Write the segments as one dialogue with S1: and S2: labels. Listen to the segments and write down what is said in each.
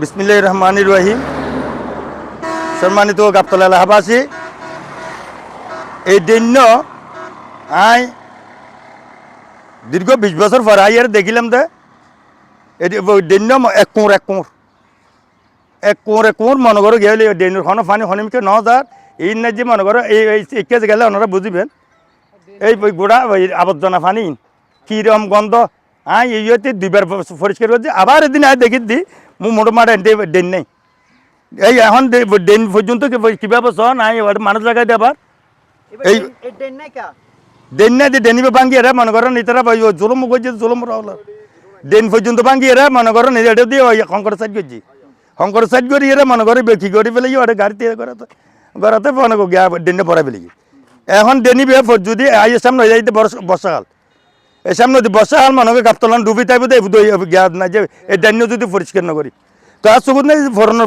S1: বিসমিল্লাহ রহমানির রহিম। সম্মানিত গাবতলা এলাহাবাসী এই দৈন্য আই দীর্ঘ বিশ বছর পর আই আর দেখিলাম দে। এই দৈন্য এক কোঁর এক কোঁর এক কোঁর এক কোঁর মনে করো গেলে দৈন্যর খানো ফানি হনিমকে ন হাজার। এই না যে মনে করো এই একে গেলে ওনারা বুঝিবেন। এই গোড়া ওই আবর্জনা ফানি, কিরম গন্ধ। আই হইতে দুইবার পরিষ্কার করছি। আবার এদিন আয় দেখি দি মু মোটো মারে ডেন নেই এই এখন ডেন পর্যন্ত কি- কীভাবে সহ নাই মানুষ লাগাই দেবার এই-
S2: ডেন- নাই
S1: ডেনিবে ভাঙ্গি এরা মনে করেন ইতারা জুলুম করছে জুলুম রাওলা ডেন পর্যন্ত ভাঙ্গি এরা মনে করেন এটা দিয়ে শঙ্কর সাইড করছি শঙ্কর সাইড করি এরা মনে করে বেশি করে ফেলে ওটা গাড়িতে করাতে করাতে মনে করি ডেনে পড়া ফেলি এখন ডেনিবে যদি আই সামনে হয়ে যাইতে বর্ষ- বর্ষাকাল এই সামনে যদি বর্ষাকাল মনে করি গাপতলান ডুবি তাইব দে গিয়া না যে, এই ডেন্য যদি পরিষ্কার না করি। তো আর চকুত নাই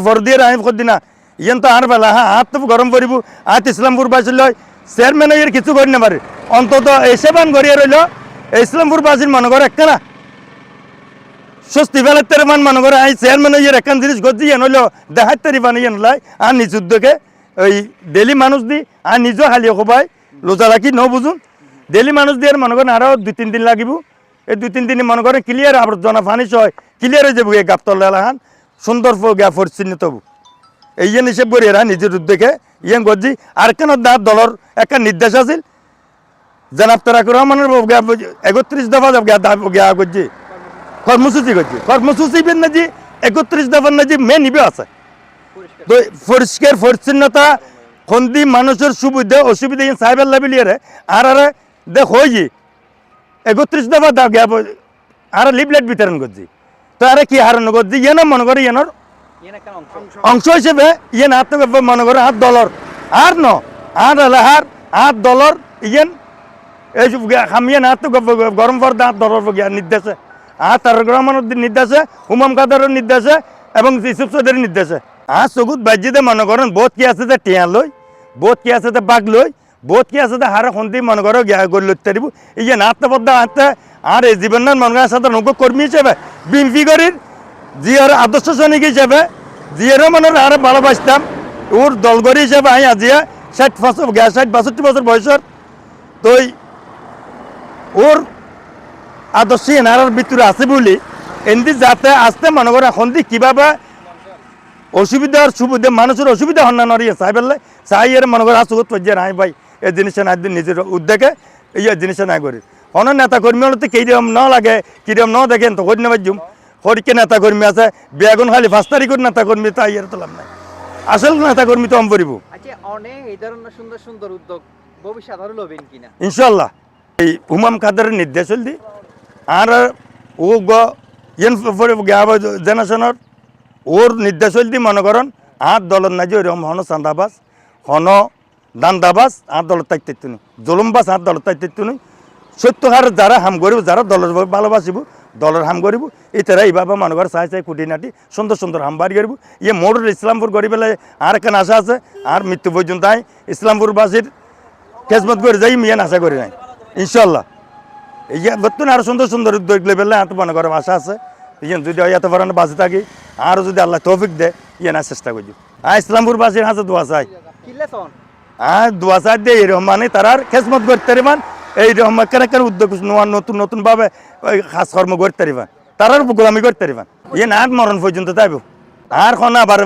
S1: ফর দিয়ে আমি করদি না ইয়েন তো আর বেলা হ্যাঁ হাত গরম করিব। হাত ইসলামপুর বাসিল চেয়ারম্যান এর কিছু করি না পারে। অন্তত এসে বান গড়িয়ে রইল ইসলামপুর বাসির মনে করে একটা স্বস্তি ফেলার তেরে মান মনে করে আই চেয়ারম্যান ইয়ের একখান জিনিস করছি ইয়ে নইল দেখার তারি বানি ইয়ে নলাই আর উদ্যোগে ওই ডেলি মানুষ দি, আর নিজেও হালিয়ে খোবাই লোজা রাখি, ন বুঝুন ডেলি মানুষ দিয়ে মনে করেন আরও দুই, তিন দিন লাগিব। এই দুই, তিন দিন মনে করেন ক্লিয়ার আবর্জনা ফানিস হয় ক্লিয়ার হয়ে যাব এই গাপতল এলাহান সুন্দর গা পরিচ্ছন্ন তবু। এই যে হিসেব করি এরা নিজের উদ্যোগে। ইয়ে করছি আর কেন দাঁত দলের একটা নির্দেশ আছিল? জনাব তারাক রহমানের একত্রিশ দফা গা করছি কর্মসূচি করছি কর্মসূচি বেন না যে একত্রিশ দফার না যে নিবে আছে। তো পরিষ্কার পরিচ্ছন্নতা খন্দি মানুষের সুবিধা, অসুবিধা ইন সাহেবের লেভেল আর আর দেখ হয়ে একত্রিশ দফা দাও গিয়া আর লিফলেট বিতরণ করছি। তো আরে কি হারানো করছি? ইয়ে না মনে করে ইয়েনর
S2: ইয়েন একটা অংশ?
S1: হিসেবে ইয়েন হাত থেকে মনে করে হাত ডলার আর ন আর হার হাত ডলার ইয়েন এই যে খামিয়ে না তো গরম পর দাঁত ডলার গিয়া নির্দেশে। আর তার রহমানের নির্দেশে হুমাম কাদারের নির্দেশে এবং ইসুফ চৌধুরীর নির্দেশে। আর চকুত বাজ্যিতে মনে করেন বোধ কি আছে যে টিয়া লই বোধ কি আছে যে বাঘ লই বোধ কি আছে হারে সন্ধি মনে করো গড় দিব। ইয়ে নাতে পদ্মা আনতে আর এই জীবনের মনে করেন সাধারণ কর্মী হিসেবে বিএমপি করির জিয়ার আদর্শ সৈনিক হিসেবে জিয়ারও মনে আরে ভালোবাসতাম ওর দলগরি হিসেবে আমি আজিয়া ষাট বছর ষাট বাষট্টি বছর বয়সের তো এই ওর আদর্শ এনার ভিতরে আছে বলি এমনি যাতে আসতে মনে করে এখন কীভাবে অসুবিধার সুবিধা মানুষের অসুবিধা হন না নড়িয়ে চাই পেলে চাই এর মনে করে আসুক যে নাই ভাই। এই জিনিসটা নাই দিন নিজের উদ্যোগে এই জিনিসটা নাই করি। অন্য নেতা কর্মী হলে তো কিরম ন লাগে কিরম ন দেখেন তো করি নেবার জুম। হরিকে নেতা কর্মী আছে? বেগুন খালি পাঁচ তারিখের নেতা কর্মী তাই এর তো লাভ নাই। আসল নেতা কর্মী তো আমি পড়িব
S2: আচ্ছা অনেক এই ধরনের সুন্দর সুন্দর উদ্যোগ ভবিষ্যৎ আরও লবেন কিনা?
S1: ইনশাল্লাহ এই হুমাম কাদারের নির্দেশ হল আর ও গ জেনারেশনের ওর নির্দেশ হল দি মনে করেন আর দলের নাজি ওইরকম হন চান্দাবাস হন দান্দাবাস আর দলের তাই তাইতো নি। জলমবাস আর দলের তাই তাইতো নি। সত্য হার যারা হাম করিব যারা দলের ভালোবাসিব, দলের হাম করিব এই তারা এইভাবে মনে করে চাই চাই কুটি নাটি, সুন্দর সুন্দর হাম বাড়ি করিব ইয়ে মোর ইসলামপুর করি পেলে আর কেন আশা আছে? আর মৃত্যু পর্যন্ত আই ইসলামপুরবাসীর খেজমত করে যাই, মিয়ান আশা করি নাই। ইনশাল্লাহ ইয়া বর্তমানে আরও সুন্দর সুন্দর উদ্যোগ লেভেলে এত মনে করে আশা আছে। ইয়েন যদি এত পারেন বাঁচে থাকি আরও যদি আল্লাহ তৌফিক দেয় ইয়ে না চেষ্টা করছি আর ইসলামপুর বাসীর হাতে দোয়া চাই। আর দোয়া চাই দিয়ে এই রহমানে তারার খেজমত করতে পারিবান এই রহমান কেন কেন উদ্যোগ নোয়া নতুন নতুন ভাবে ওই খাস কর্ম করতে পারিবান তারার গোলামি করতে পারিবান ইয়ে না, মরণ পর্যন্ত তাইব আর খন আবার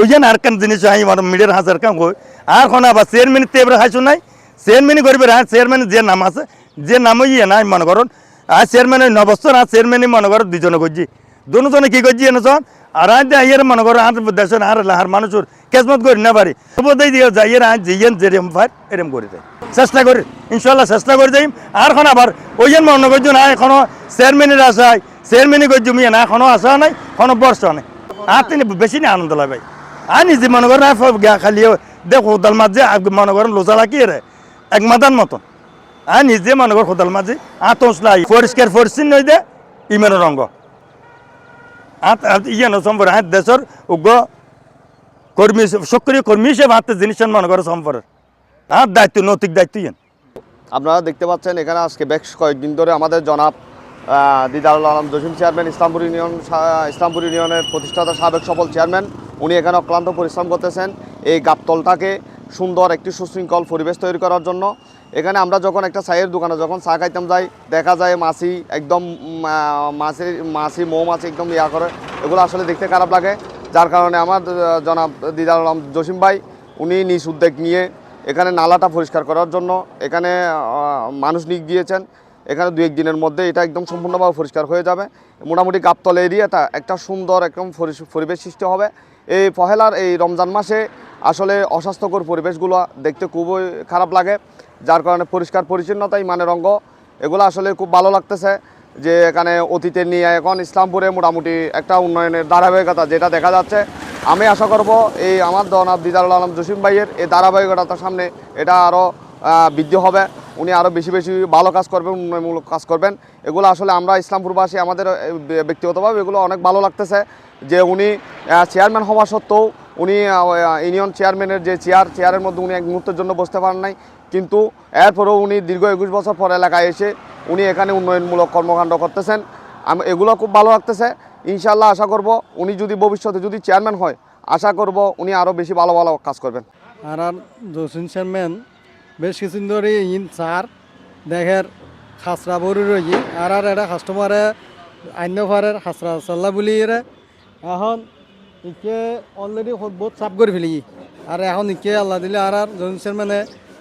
S1: ওই যে আর কেন জিনিস আই আমার মিডিয়ার হাজার কাম কই? আর খন আবার চেয়ারম্যান তেবরে হাসু নাই। চেয়ারম্যানই করবে আর চেয়ারম্যান যে নাম আছে, যে নাম ইয়ে নাই, মনে করুন। আর চেয়ারম্যানের নবস্তর আর চেয়ারম্যানই মনে করো দুজনে করছি দুজনে কি করছি এনেছন আর আইয়ের মনে করো আর দেশের আর লাহার মানুষের কেসমত করি না পারি সবদাই দিয়ে যাই এর আজ জিয়েন যেরম পার এরম করে দেয় চেষ্টা করি ইনশাল্লাহ চেষ্টা করে যাই আর এখন আবার ওই যে মনে করছ না এখনও চেয়ারম্যানের করছ মিয়া না এখনও আশা নাই কোনো বর্ষা নেই আর তিনি বেশি না আনন্দ লাগে আর নিজে মনে করেন খালি দেখো হোদাল মাঝে মনে করেন লোচা রাখি রে এক মাদান মতন আর নিজে মনে কর হোদাল মাঝে আতসলাই পরিষ্কার পরিচ্ছন্ন হয়ে দে ইমের রঙ্গ আত ইয়ে সম্পর হাত দেশের উগ্র কর্মী সক্রিয় কর্মী হিসেবে হাতে জিনিস মনে করে সম্পর্ক। আর দায়িত্ব, নৈতিক দায়িত্ব ইয়েন
S3: আপনারা দেখতে পাচ্ছেন, এখানে আজকে বেশ কয়েকদিন ধরে আমাদের জনাব দিদারুল আলম জসিম চেয়ারম্যান, ইসলামপুর ইউনিয়ন ইসলামপুর ইউনিয়নের প্রতিষ্ঠাতা সাবেক সফল চেয়ারম্যান, উনি এখানে অক্লান্ত পরিশ্রম করতেছেন। এই গাবতলটাকে সুন্দর একটি সুশৃঙ্খল পরিবেশ তৈরি করার জন্য। এখানে আমরা যখন একটা চায়ের দোকানে যখন চা খাইতাম যাই, দেখা যায় মাছি একদম মাছি মাছি মৌমাছি একদম ইয়া করে। এগুলো আসলে দেখতে খারাপ লাগে। যার কারণে আমার জনাব দিদার আলম জসিম ভাই, উনি নিজ উদ্যোগ নিয়ে এখানে নালাটা পরিষ্কার করার জন্য এখানে মানুষ নিয়োগ দিয়েছেন এখানে দু একদিনের মধ্যে এটা একদম সম্পূর্ণভাবে পরিষ্কার হয়ে যাবে। মোটামুটি গাবতল এরিয়াটা একটা সুন্দর একদম পরিবেশ সৃষ্টি হবে। এই পহেলার এই রমজান মাসে আসলে অস্বাস্থ্যকর পরিবেশগুলো দেখতে খুবই খারাপ লাগে, যার কারণে পরিষ্কার পরিচ্ছন্নতাই ইমানের অঙ্গ, এগুলো আসলে খুব ভালো লাগতেছে যে এখানে অতীতে নিয়ে এখন ইসলামপুরে মোটামুটি একটা উন্নয়নের ধারাবাহিকতা যেটা দেখা যাচ্ছে। আমি আশা করব এই আমার দনাব দিদারুল আলম জসিম ভাইয়ের এই ধারাবাহিকতার সামনে এটা আরও বৃদ্ধি হবে। উনি আরও বেশি বেশি ভালো কাজ করবেন, উন্নয়নমূলক কাজ করবেন। এগুলো আসলে আমরা ইসলামপুরবাসী আমাদের ব্যক্তিগতভাবে এগুলো অনেক ভালো লাগতেছে যে উনি চেয়ারম্যান হওয়া সত্ত্বেও উনি ইউনিয়ন চেয়ারম্যানের যে চেয়ার, চেয়ারের মধ্যে উনি এক মুহূর্তের জন্য বসতে পারেন নাই। কিন্তু এরপরেও উনি দীর্ঘ একুশ বছর পর এলাকায় এসে উনি এখানে উন্নয়নমূলক কর্মকাণ্ড করতেছেন। আমি, এগুলো খুব ভালো লাগতেছে। ইনশাল্লাহ আশা করব উনি যদি ভবিষ্যতে যদি চেয়ারম্যান হয়, আশা করব উনি আরও বেশি ভালো ভালো কাজ করবেন।
S4: আর আর জসিন চেয়ারম্যান, বেশ কিছুদিন ধরে ইন চার দেখের খাসরা বড়ি রয়েছে। আর আর এটা কাস্টমারে আন্য ফারের খাসরা চাল্লা বুলি এখন ইকে অলরেডি বহুত চাপ করে ফেলি। আর এখন ইকে আল্লাহ দিলে আর আর জসিন চেয়ারম্যানে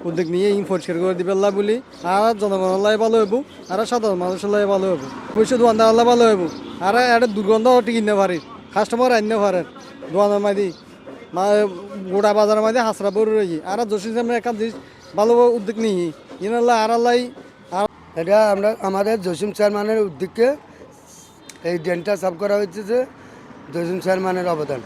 S4: উদ্যোগ নিয়ে ইন পরিষ্কার করে দিবে আল্লাহ বুলি। আর জনগণের ভালো হইব আর সাধারণ মানুষের লাই ভালো হইব অবশ্যই দোকানদার আল্লাহ ভালো হইব আর এটা দুর্গন্ধ টিকি নিতে পারি কাস্টমার আন্য ফারের দোকানের মাঝি মা গোড়া বাজারের মধ্যে হাসরা বড় রয়েছে আর জসিম সামনে একটা জিনিস ভালো উদ্যোগ নিই ইনাল্লাহ আর আল্লাহ
S5: এটা আমরা আমাদের জসিম চেয়ারম্যানের উদ্যোগকে এই ড্রেনটা সাফ করা হয়েছে যে জসিম চেয়ারম্যানের অবদান